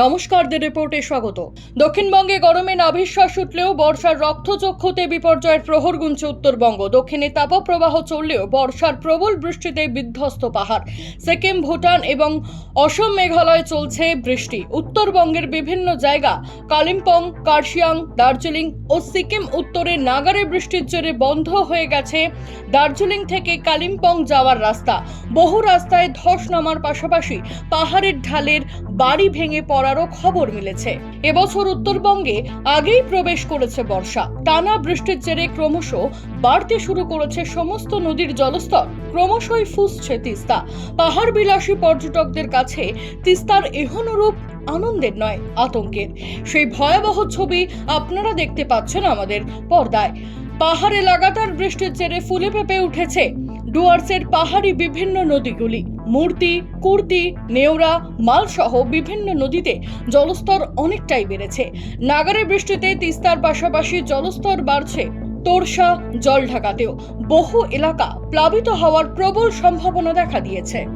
নমস্কার দ্য রিপোর্টে স্বাগত। দক্ষিণবঙ্গে গরমে নাভিশ্বাস উঠলেও বর্ষার রক্তচক্ষুতে বিপর্যয়ের প্রহর গুনছে উত্তরবঙ্গ। দক্ষিণে তাপপ্রবাহ চললেও বর্ষার প্রবল বৃষ্টিতে বিধ্বস্ত পাহাড়। সিকিম, ভুটান এবং অসম মেঘালয়ে চলছে বৃষ্টি। উত্তরবঙ্গের বিভিন্ন জায়গা কালিম্পং, কার্শিয়াং, দার্জিলিং ও সিকিম উত্তরে নাগারে বৃষ্টির জেরে বন্ধ হয়ে গেছে দার্জিলিং থেকে কালিম্পং যাওয়ার রাস্তা। বহু রাস্তায় ধস নামার পাশাপাশি পাহাড়ের ঢালের বাড়ি ভেঙে পড়ারও খবর মিলেছে। এবছর উত্তরবঙ্গে আগেই প্রবেশ করেছে বর্ষা। টানা বৃষ্টির জেরে ক্রমশ বাড়তে শুরু করেছে সমস্ত নদীর জলস্তর। ক্রমশই ফুসছে তিস্তা। পাহাড় বিলাসী পর্যটকদের কাছে তিস্তার এহনুরূপ আনন্দের নয়, আতঙ্কের। সেই ভয়াবহ ছবি আপনারা দেখতে পাচ্ছেন আমাদের পর্দায়। পাহাড়ে লাগাতার বৃষ্টির জেরে ফুলে পেঁপে উঠেছে। ডুয়ার্সের পাহাড়ি বিভিন্ন নদীগুলি। মূর্তি, কুর্তি, নেওরা, মালসহ বিভিন্ন নদীতে জলস্তর অনেকটাই বেড়েছে। নাগারে বৃষ্টিতে তিস্তার পাশাপাশি জলস্তর বাড়ছে তোরসা জল ঢাকাতেও বহু এলাকা প্লাবিত হওয়ার প্রবল সম্ভাবনা দেখা দিয়েছে।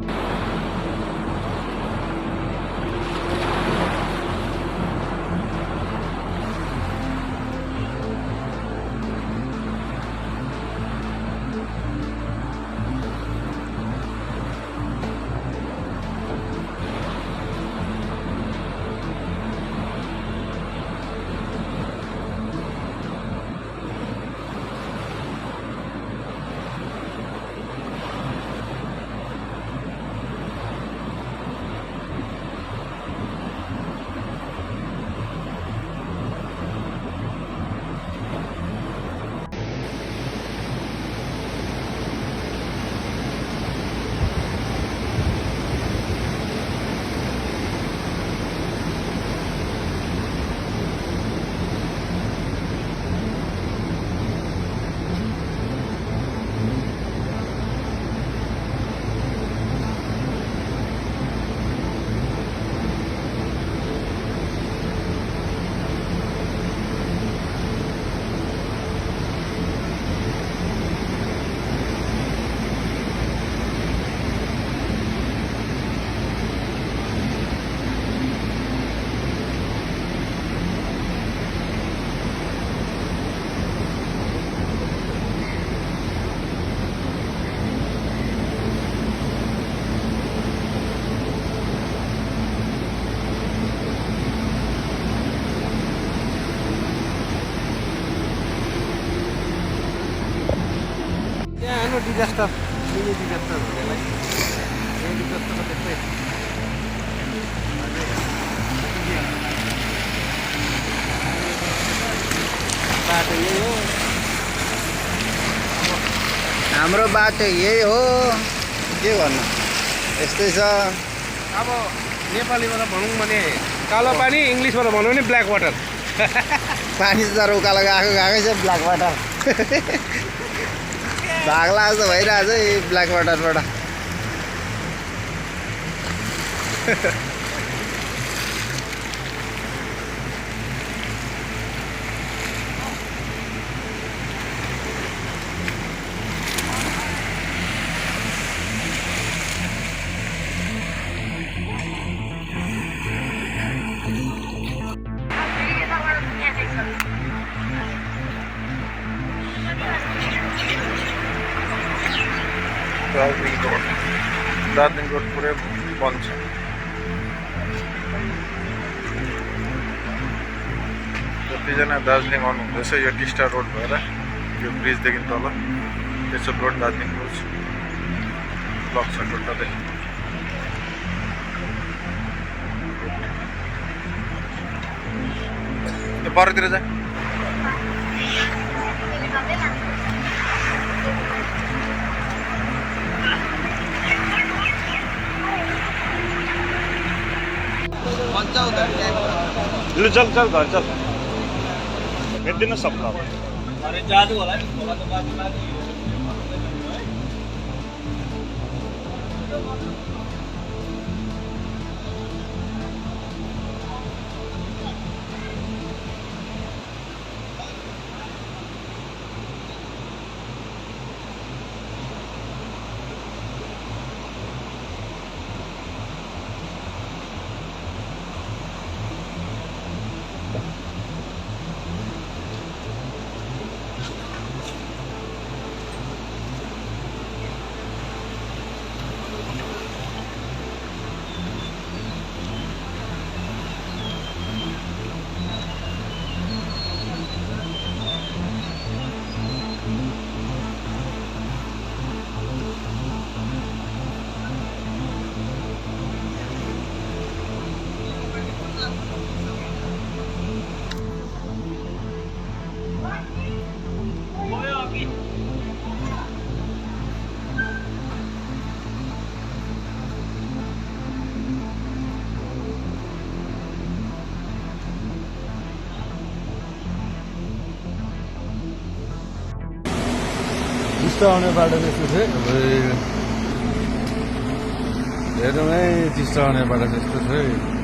Yeah, I know disaster. Mini disaster. Like, mini disaster দেখতে बाटो यही हो हाम्रो बाटो यही हो के गर्नु यस्तै छ अब नेपालीबाट भनौँ भने कालो पानी इङ्ग्लिसबाट भनौँ भने ब्ल्याक वाटर पानी त उकालो गएको गएकै छ ब्ल्याक वाटर चांगला असं बाहेर आज ब्लॅक वॉटर पडा रोड दार्जिलिङ रोड पुरै बंद छ जतिजना दार्जिलिङ आउनुहुँदैछ यो टिस्टा रोड भएर यो ब्रिजदेखि तल त्यसो रोड दार्जिलिङ रोड ब्लक छ टोटलै त्यो जा चल चल चल घर चल। भेज ना सबका अरे जा आउने बाटो त्यस्तो थियो अब हेरौँ है टिस्टा आउने बाटो त्यस्तो थियो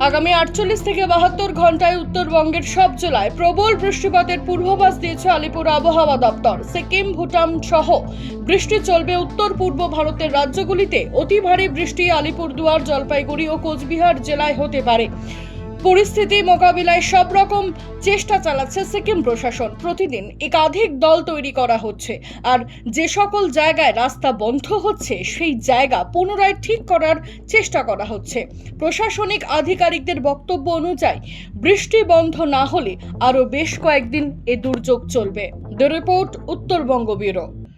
আগামী আটচল্লিশ থেকে বাহাত্তর ঘন্টায় উত্তরবঙ্গের সব জেলায় প্রবল বৃষ্টিপাতের পূর্বাভাস দিয়েছে আলিপুর আবহাওয়া দপ্তর সিকিম ভুটান সহ বৃষ্টি চলবে উত্তর পূর্ব ভারতের রাজ্যগুলিতে অতি ভারী বৃষ্টি আলিপুরদুয়ার জলপাইগুড়ি ও কোচবিহার জেলায় হতে পারে পরিস্থিতি মোকাবিলায় সব রকম চেষ্টা চালাচ্ছে সিকিম প্রশাসন। প্রতিদিন একাধিক দল তৈরি করা হচ্ছে। আর যে সকল জায়গায় রাস্তা বন্ধ হচ্ছে, সেই জায়গা পুনরায় ঠিক করার চেষ্টা করা হচ্ছে। প্রশাসনিক আধিকারিকদের বক্তব্য অনুযায়ী, বৃষ্টি বন্ধ না হলে আরও বেশ কয়েকদিন এ দুর্যোগ চলবে। The report, Uttarbanga bureau.